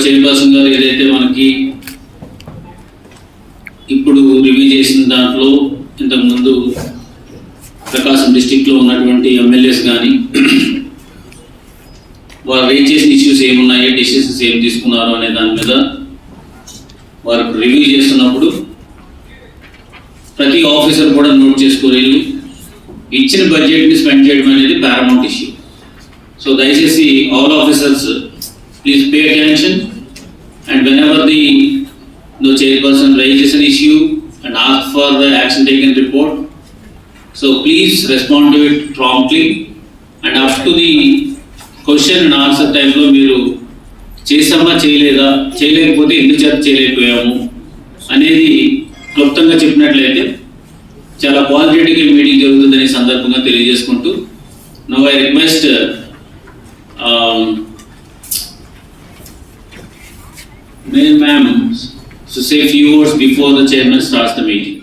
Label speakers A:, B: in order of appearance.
A: Chairperson గారు ఏదైతే మనకి ఇప్పుడు రివ్యూ చేసిన దాంట్లో ఇంతకుముందు ప్రకాశం డిస్టిక్లో ఉన్నటువంటి ఎమ్మెల్యేస్ కానీ వారు రేజ్ చేసిన ఇష్యూస్ ఏమున్నాయి డిసిషన్స్ ఏం తీసుకున్నారు అనే దాని మీద వారు రివ్యూ చేస్తున్నప్పుడు ప్రతి ఆఫీసర్ కూడా నోట్ చేసుకోలేదు ఇచ్చిన బడ్జెట్ని స్పెండ్ చేయడం అనేది పారమౌంట్ ఇష్యూ సో దయచేసి all officers please pay attention and whenever the no chairperson raises an issue and asks for the action taken report. So please respond to it promptly and up to the question and answer time లో మీరు చేసామా చేయలేదా చేయలేకపోతే ఎందుకు చేత చేయలేకపోయాము అనేది క్లుప్తంగా చెప్పినట్లయితే చాలా క్వాలిటేటివ్గా మీటింగ్ జరుగుతుందనే సందర్భంగా తెలియజేసుకుంటూ no I request May ma'am, to say a few words before the chairman starts the meeting.